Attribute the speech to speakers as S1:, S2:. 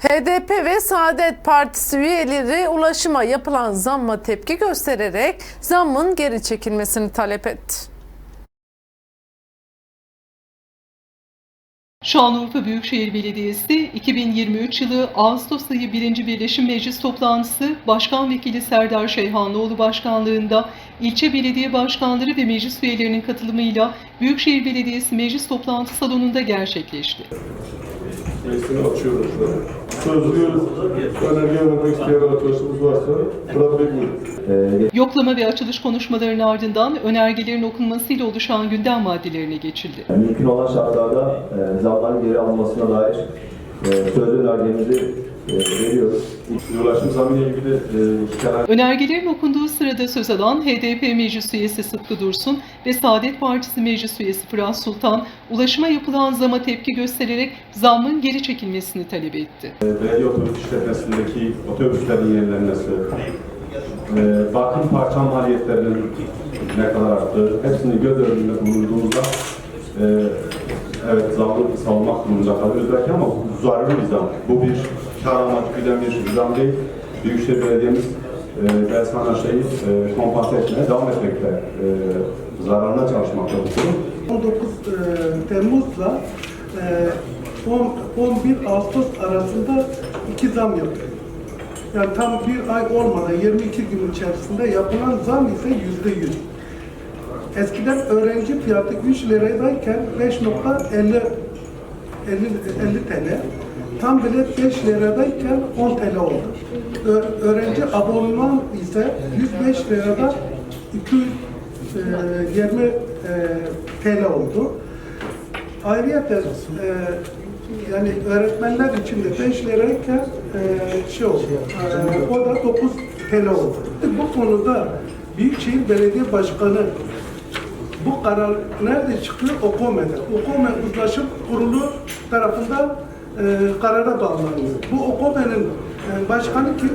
S1: HDP ve Saadet Partisi üyeleri ulaşıma yapılan zamma tepki göstererek zammın geri çekilmesini talep etti.
S2: Şanlıurfa Büyükşehir Belediyesi 2023 yılı Ağustos ayı 1. Birleşim Meclis toplantısı Başkan Vekili Serdar Şeyhanlıoğlu başkanlığında ilçe belediye başkanları ve meclis üyelerinin katılımıyla Büyükşehir Belediyesi Meclis Toplantı Salonu'nda gerçekleşti.
S3: Meclisini açıyoruz. Sözlü önerge vermek isteyen arkadaşımız varsa Fırat Bey buyurun.
S2: Yoklama ve açılış konuşmalarının ardından önergelerin okunmasıyla oluşan gündem maddelerine geçildi.
S4: Mümkün olan şartlarda e, zamların geri alınmasına dair e, sözlü önergemizi e, veriyoruz.
S3: E,
S2: Önergelerin okunduğu sırada söz alan HDP Meclis Üyesi Sıtkı Dursun ve Saadet Partisi Meclis Üyesi Fırat Sultan, ulaşıma yapılan zama tepki göstererek zammın geri çekilmesini talep etti.
S3: belediye otobüs işletmesindeki otobüslerin yenilenmesi, e, bakım parça maliyetlerinin ne kadar arttığı, hepsini göz önünde bulunduğumuzda e, evet zamı savunmak durumunda kalıyoruz belki ama bu zararlı bir zam. Bu bir kar amacı güden bir zam değil. Büyükşehir Belediye'miz e, Belsan şeyi e, kompanse etmeye devam etmekte. E, zararına çalışmakta bu kurum.
S5: 19 e, Temmuz'la e, 10 11 Ağustos arasında iki zam yapıldı. Yani tam bir ay olmadan 22 gün içerisinde yapılan zam ise yüzde yüz. Eskiden öğrenci fiyatı 3 liradayken 5.50 50, 50 TL. Tam bilet 5 liradayken 10 TL oldu. Ö- öğrenci abonman ise 105 lirada 220 e, TL oldu. Ayrıca e, yani öğretmenler için de 5 lirayken e, şey oldu, e, o da 9 TL oldu. Bu konuda Büyükşehir Belediye Başkanı bu karar nerede çıkıyor? OKOME'de. OKOME Uzlaşım Kurulu tarafından e, karara bağlanıyor. Bu OKOME'nin e, başkanı kim?